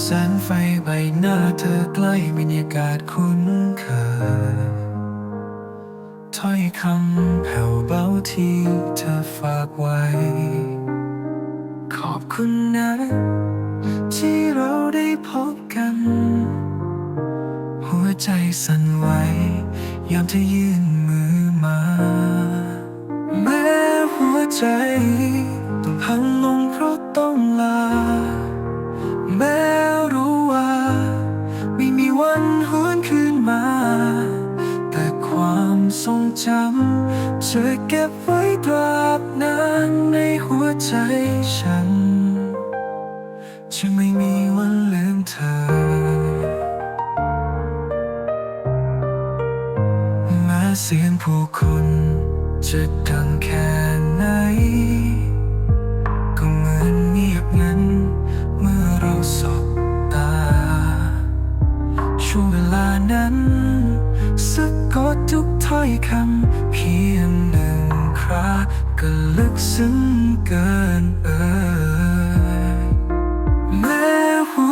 แสงไฟใบหน้าเธอใกล้บรรยากาศคุ้นเคยถ้อยคำแผ่วเบาที่เธอฝากไว้ ขอบคุณนะ ที่เราได้พบกัน หัวใจสั่นไหวยามเธอยื่นมือมา แม้หัวใจต้องพังลงเพราะต้องลาแม้ จำจะเก็บไว้ตราบนานในหัวใจฉัน จะไม่มีวันลืมเธอ แม้เสียงผู้คนจะดังแค่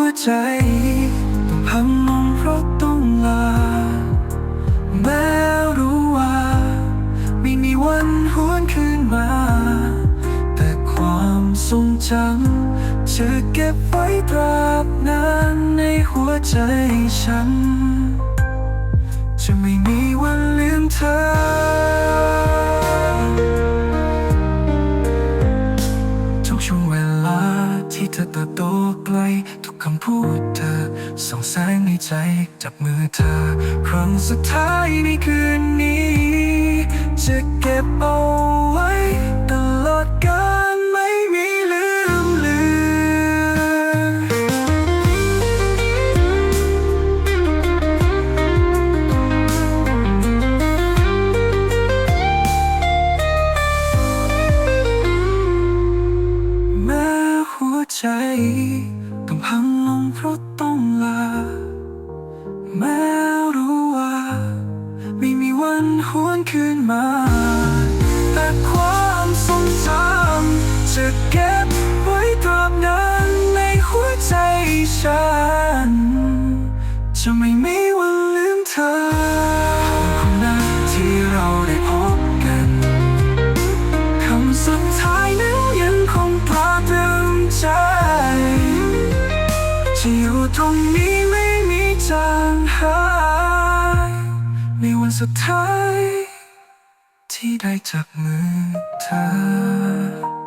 วใจต้องพังลงเพราะต้องลา แม้รู้ว่าไม่มีวันหวนคืนมา แต่ความทรงจำจะเก็บไว้ตราบนานในหัวใจฉัน จะไม่มีวันลืมเธอทุกช่วงเวลาที่เธอเติบโตไกล คำพูดเธอ ส่องแสงในใจจับมือเธอ ครั้งสุดท้ายในคืนนี้ จะเก็บเอาไว้ตลอดกาลไม่มีลืมเลือนแม้หัวใจ พังลงเพราะต้องลา แม้รู้ว่า ไม่มีวันหวนคืนมา แต่ความทรงจำจะเก็บไว้ตราบนานในหัวใจฉัน จะไม่มีวันลืมเธอ อยู่ตรงนี้ไม่มีจางหายในวันสุดท้าย ที่ได้จับมือเธอ